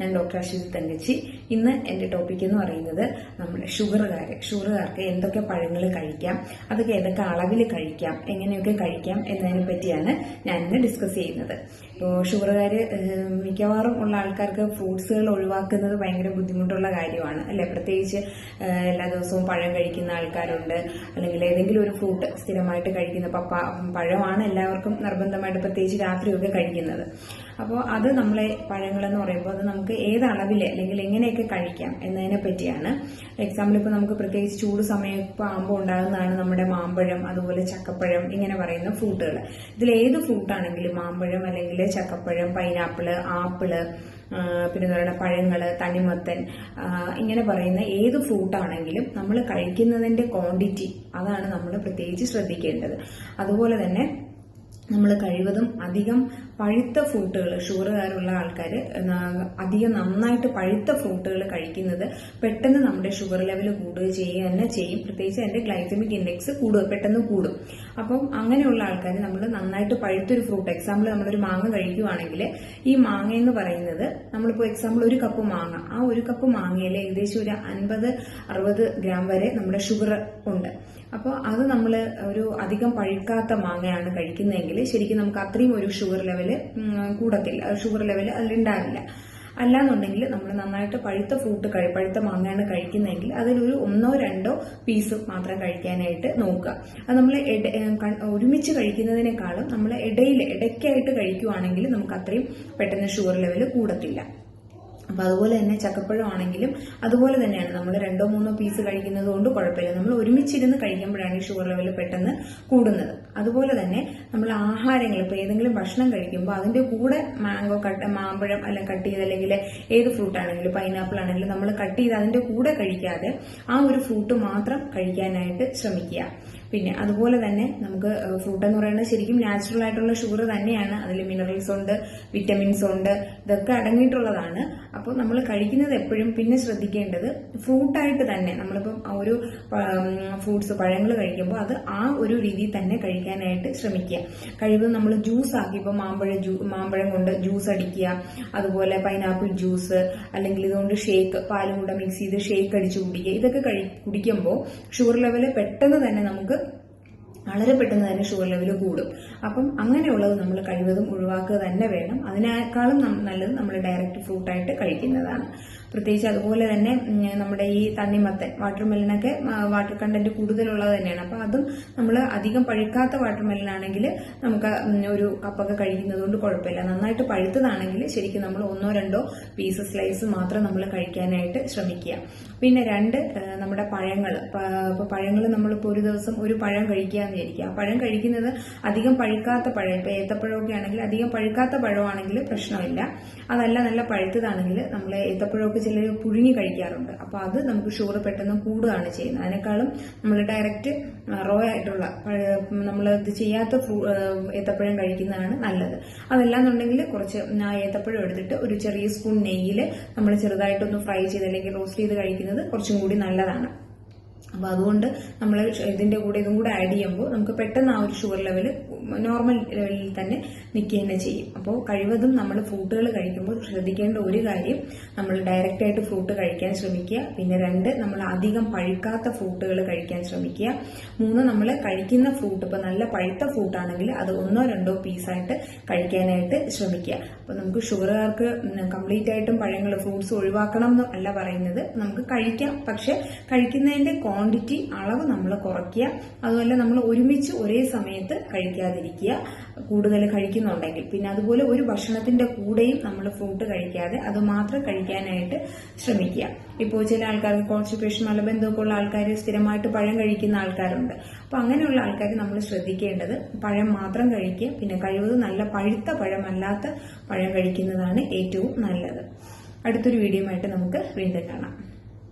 ഞാൻ ഡോക്ടർ അശ്വതി തങ്കച്ചി. ഇന്ന് എന്റെ ടോപ്പിക് എന്ന് പറയുന്നത് നമ്മുടെ ഷുഗറുകാർ ഷുഗറുകാർക്ക് എന്തൊക്കെ പഴങ്ങൾ കഴിക്കാം? അതൊക്കെ ഏതൊക്കെ അളവിൽ കഴിക്കാം? എങ്ങനെയൊക്കെ കഴിക്കാം എന്നതിനെ പറ്റിയാണ് ഞാൻ ഇന്ന് ഡിസ്കസ് ചെയ്യുന്നത്. ഇപ്പോൾ ഷുഗറുകാർ മിക്കവാറും ഉള്ള ആൾക്കാർക്ക് ഫ്രൂട്ട്സുകൾ ഒഴിവാക്കുന്നത് ഭയങ്കര ബുദ്ധിമുട്ടുള്ള കാര്യമാണ്. അല്ലെ? പ്രത്യേകിച്ച് എല്ലാ ദിവസവും പഴം കഴിക്കുന്ന ആൾക്കാരുണ്ട്. അല്ലെങ്കിൽ ഏതെങ്കിലും ഒരു ഫ്രൂട്ട് സ്ഥിരമായിട്ട് കഴിക്കുന്ന പപ്പ പഴമാണ് എല്ലാവർക്കും നിർബന്ധമായിട്ട് പ്രത്യേകിച്ച് രാത്രിയൊക്കെ കഴിക്കുന്നത്. അപ്പോൾ അത് നമ്മളെ പഴങ്ങളെന്ന് പറയുമ്പോൾ അത് നമുക്ക് ഏത് അളവിൽ അല്ലെങ്കിൽ എങ്ങനെയൊക്കെ കഴിക്കാം എന്നതിനെ പറ്റിയാണ്. എക്സാമ്പിൾ ഇപ്പോൾ നമുക്ക് പ്രത്യേകിച്ച് ചൂട് സമയമൊക്കെ ആകുമ്പോൾ ഉണ്ടാകുന്നതാണ് നമ്മുടെ മാമ്പഴം അതുപോലെ ചക്കപ്പഴം ഇങ്ങനെ പറയുന്ന ഫ്രൂട്ടുകൾ ഇതിൽ ഏത് ഫ്രൂട്ടാണെങ്കിലും മാമ്പഴം അല്ലെങ്കിൽ ചക്കപ്പഴം പൈനാപ്പിൾ ആപ്പിൾ പിന്നെ എന്താ പറയുക പഴങ്ങൾ തണിമത്തൻ ഇങ്ങനെ പറയുന്ന ഏത് ഫ്രൂട്ടാണെങ്കിലും നമ്മൾ കഴിക്കുന്നതിന്റെ ക്വാണ്ടിറ്റി അതാണ് നമ്മൾ പ്രത്യേകിച്ച് ശ്രദ്ധിക്കേണ്ടത്. അതുപോലെ തന്നെ നമ്മൾ കഴിവതും അധികം പഴുത്ത ഫ്രൂട്ടുകൾ ഷുഗറുകാരുള്ള ആൾക്കാർ അധികം നന്നായിട്ട് പഴുത്ത ഫ്രൂട്ടുകൾ കഴിക്കുന്നത് പെട്ടെന്ന് നമ്മുടെ ഷുഗർ ലെവൽ കൂടുക ചെയ്യുക തന്നെ ചെയ്യും. പ്രത്യേകിച്ച് അതിന്റെ ഗ്ലൈസമിക് ഇൻഡെക്സ് കൂടുക പെട്ടെന്ന് കൂടും. അപ്പം അങ്ങനെയുള്ള ആൾക്കാർ നമ്മൾ നന്നായിട്ട് പഴുത്തൊരു ഫ്രൂട്ട് എക്സാമ്പിൾ നമ്മളൊരു മാങ്ങ കഴിക്കുവാണെങ്കിൽ ഈ മാങ്ങ എന്ന് പറയുന്നത് നമ്മളിപ്പോൾ എക്സാമ്പിൾ ഒരു കപ്പ് മാങ്ങ. ആ ഒരു കപ്പ് മാങ്ങയിൽ ഏകദേശം ഒരു അൻപത് അറുപത് ഗ്രാം വരെ നമ്മുടെ ഷുഗർ ഉണ്ട്. അപ്പോൾ അത് നമ്മൾ ഒരു അധികം പഴുക്കാത്ത മാങ്ങയാണ് കഴിക്കുന്നതെങ്കിൽ ശരിക്കും നമുക്ക് അത്രയും ഒരു ഷുഗർ ലെവൽ കൂടത്തില്ല. ഷുഗർ ലെവൽ അതിലുണ്ടാവില്ല. അല്ലാന്നുണ്ടെങ്കിൽ നമ്മൾ നന്നായിട്ട് പഴുത്ത ഫ്രൂട്ട് കഴി പഴുത്ത മാങ്ങയാണ് കഴിക്കുന്നതെങ്കിൽ അതിലൊരു ഒന്നോ രണ്ടോ പീസ് മാത്രം കഴിക്കാനായിട്ട് നോക്കുക. അത് നമ്മൾ ഒരുമിച്ച് കഴിക്കുന്നതിനേക്കാളും നമ്മൾ ഇടയിൽ ഇടയ്ക്കായിട്ട് കഴിക്കുവാണെങ്കിൽ നമുക്ക് അത്രയും പെട്ടെന്ന് ഷുഗർ ലെവൽ കൂടത്തില്ല. അപ്പൊ അതുപോലെ തന്നെ ചക്കപ്പഴം ആണെങ്കിലും അതുപോലെ തന്നെയാണ്. നമ്മൾ രണ്ടോ മൂന്നോ പീസ് കഴിക്കുന്നത് കൊണ്ട് കുഴപ്പമില്ല. നമ്മൾ ഒരുമിച്ചിരുന്ന് കഴിക്കുമ്പോഴാണ് ഈ ഷുഗർ ലെവൽ പെട്ടെന്ന് കൂടുന്നത്. അതുപോലെ തന്നെ നമ്മൾ ആഹാരങ്ങൾ ഇപ്പൊ ഏതെങ്കിലും ഭക്ഷണം കഴിക്കുമ്പോൾ അതിന്റെ കൂടെ മാംഗോ കട്ട് മാമ്പഴം അല്ലെങ്കിൽ കട്ട് ചെയ്ത് അല്ലെങ്കിൽ ഏത് ഫ്രൂട്ട് ആണെങ്കിലും പൈനാപ്പിൾ ആണെങ്കിലും നമ്മൾ കട്ട് ചെയ്ത് അതിന്റെ കൂടെ കഴിക്കാതെ ആ ഒരു ഫ്രൂട്ട് മാത്രം കഴിക്കാനായിട്ട് ശ്രമിക്കുക. പിന്നെ അതുപോലെ തന്നെ നമുക്ക് ഫ്രൂട്ട് എന്ന് പറയുന്നത് ശരിക്കും നാച്ചുറൽ ആയിട്ടുള്ള ഷുഗർ തന്നെയാണ്. അതിൽ മിനറൽസ് ഉണ്ട് വിറ്റമിൻസ് ഉണ്ട് ഇതൊക്കെ അടങ്ങിയിട്ടുള്ളതാണ്. അപ്പോൾ നമ്മൾ കഴിക്കുന്നത് എപ്പോഴും പിന്നെ ശ്രദ്ധിക്കേണ്ടത് ഫ്രൂട്ടായിട്ട് തന്നെ നമ്മളിപ്പം ഒരു ഫ്രൂട്ട്സ് പഴങ്ങൾ കഴിക്കുമ്പോൾ അത് ആ ഒരു രീതിയിൽ തന്നെ കഴിക്കാനായിട്ട് ശ്രമിക്കുക. കഴിവതും നമ്മൾ ജ്യൂസ് ആക്കി ഇപ്പോൾ മാമ്പഴ ജ്യൂ മാമ്പഴം കൊണ്ട് ജ്യൂസ് അടിക്കുക അതുപോലെ പൈനാപ്പിൾ ജ്യൂസ് അല്ലെങ്കിൽ ഇതുകൊണ്ട് ഷേക്ക് പാലും കൂടെ മിക്സ് ചെയ്ത് ഷേക്ക് അടിച്ച് കുടിക്കുക ഇതൊക്കെ കഴി കുടിക്കുമ്പോൾ ഷുഗർ ലെവൽ പെട്ടെന്ന് തന്നെ നമുക്ക് വളരെ പെട്ടെന്ന് തന്നെ ഷുഗർ ലെവൽ കൂടും. അപ്പം അങ്ങനെയുള്ളത് നമ്മൾ കഴിവതും ഒഴിവാക്കുക തന്നെ വേണം. അതിനേക്കാളും നല്ലത് നമ്മൾ ഡയറക്റ്റ് ഫ്രൂട്ടായിട്ട് കഴിക്കുന്നതാണ്. പ്രത്യേകിച്ച് അതുപോലെ തന്നെ നമ്മുടെ ഈ തണ്ണിമത്തൻ വാട്ടർമെലനൊക്കെ വാട്ടർ കണ്ടന്റ് കൂടുതലുള്ളത് തന്നെയാണ്. അപ്പൊ അതും നമ്മൾ അധികം പഴുക്കാത്ത വാട്ടർമെലൻ ആണെങ്കിൽ നമുക്ക് ഒരു കപ്പൊക്കെ കഴിക്കുന്നത് കൊണ്ട് കുഴപ്പമില്ല. നന്നായിട്ട് പഴുത്തതാണെങ്കിൽ ശരിക്കും നമ്മൾ ഒന്നോ രണ്ടോ പീസ് സ്ലൈസ് മാത്രം നമ്മൾ കഴിക്കാനായിട്ട് ശ്രമിക്കുക. പിന്നെ രണ്ട് നമ്മുടെ പഴങ്ങൾ ഇപ്പൊ പഴങ്ങൾ നമ്മളിപ്പോൾ ഒരു ദിവസം ഒരു പഴം കഴിക്കുക എന്ന് വിചാരിക്കുക പഴം കഴിക്കുന്നത് അധികം പഴുക്കാത്ത പഴം. ഇപ്പൊ ഏത്തപ്പഴമൊക്കെ ആണെങ്കിൽ അധികം പഴുക്കാത്ത പഴമാണെങ്കിൽ പ്രശ്നമില്ല. അതല്ല നല്ല പഴുത്തതാണെങ്കിൽ നമ്മൾ ഏത്തപ്പഴമൊക്കെ ചിലർ പുഴുങ്ങി കഴിക്കാറുണ്ട്. അപ്പോൾ അത് നമുക്ക് ഷുഗർ പെട്ടെന്ന് കൂടുകയാണ് ചെയ്യുന്നത്. അതിനേക്കാളും നമ്മൾ ഡയറക്റ്റ് റോ ആയിട്ടുള്ള നമ്മൾ ഇത് ചെയ്യാത്ത ഏത്തപ്പഴം കഴിക്കുന്നതാണ് നല്ലത്. അതല്ലാന്നുണ്ടെങ്കിൽ കുറച്ച് ഏത്തപ്പഴം എടുത്തിട്ട് ഒരു ചെറിയ സ്പൂൺ നെയ്യിൽ നമ്മൾ ചെറുതായിട്ടൊന്ന് ഫ്രൈ ചെയ്ത് അല്ലെങ്കിൽ റോസ്റ്റ് ചെയ്ത് കഴിക്കുന്നത് കുറച്ചും കൂടി നല്ലതാണ്. അപ്പൊ അതുകൊണ്ട് നമ്മൾ ഇതിന്റെ കൂടെ ഇതും കൂടെ ആഡ് ചെയ്യുമ്പോൾ നമുക്ക് പെട്ടെന്ന് ആ ഒരു ഷുഗർ ലെവൽ നോർമൽ ലെവലിൽ തന്നെ നിൽക്കുക തന്നെ ചെയ്യും. അപ്പോൾ കഴിവതും നമ്മൾ ഫ്രൂട്ടുകൾ കഴിക്കുമ്പോൾ ശ്രദ്ധിക്കേണ്ട ഒരു കാര്യം നമ്മൾ ഡയറക്റ്റ് ആയിട്ട് ഫ്രൂട്ട് കഴിക്കാൻ ശ്രമിക്കുക. പിന്നെ രണ്ട് നമ്മൾ അധികം പഴുക്കാത്ത ഫ്രൂട്ടുകൾ കഴിക്കാൻ ശ്രമിക്കുക. മൂന്ന് നമ്മൾ കഴിക്കുന്ന ഫ്രൂട്ട് ഇപ്പൊ നല്ല പഴുത്ത ഫ്രൂട്ടാണെങ്കിൽ അത് ഒന്നോ രണ്ടോ പീസായിട്ട് കഴിക്കാനായിട്ട് ശ്രമിക്കുക. അപ്പോൾ നമുക്ക് ഷുഗറുകാർക്ക് കംപ്ലീറ്റ് ആയിട്ടും പഴങ്ങൾ ഫ്രൂട്ട്സ് ഒഴിവാക്കണം എന്ന് അല്ല പറയുന്നത്. നമുക്ക് കഴിക്കാം. പക്ഷെ കഴിക്കുന്നതിന്റെ ക്വാണ്ടിറ്റി അളവ് നമ്മൾ കുറയ്ക്കുക. അതുപോലെ നമ്മൾ ഒരുമിച്ച് ഒരേ സമയത്ത് കഴിക്കാതിരിക്കുക. കൂടുതൽ കഴിക്കുന്നുണ്ടെങ്കിൽ. പിന്നെ അതുപോലെ ഒരു ഭക്ഷണത്തിന്റെ കൂടെയും നമ്മൾ ഫ്രൂട്ട് കഴിക്കാതെ അത് മാത്രം കഴിക്കാനായിട്ട് ശ്രമിക്കുക. ഇപ്പോൾ ചില ആൾക്കാർക്ക് കോൺസ്റ്റിപ്പേഷൻ മലബന്ധമൊക്കെ ഉള്ള ആൾക്കാർ സ്ഥിരമായിട്ട് പഴം കഴിക്കുന്ന ആൾക്കാരുണ്ട്. അപ്പൊ അങ്ങനെയുള്ള ആൾക്കാർ നമ്മൾ ശ്രദ്ധിക്കേണ്ടത് പഴം മാത്രം കഴിക്കുക. പിന്നെ കഴിവതും നല്ല പഴുത്ത പഴമല്ലാത്ത പഴം കഴിക്കുന്നതാണ് ഏറ്റവും നല്ലത്. അടുത്തൊരു വീഡിയോ ആയിട്ട് നമുക്ക് വീണ്ടും കാണാം.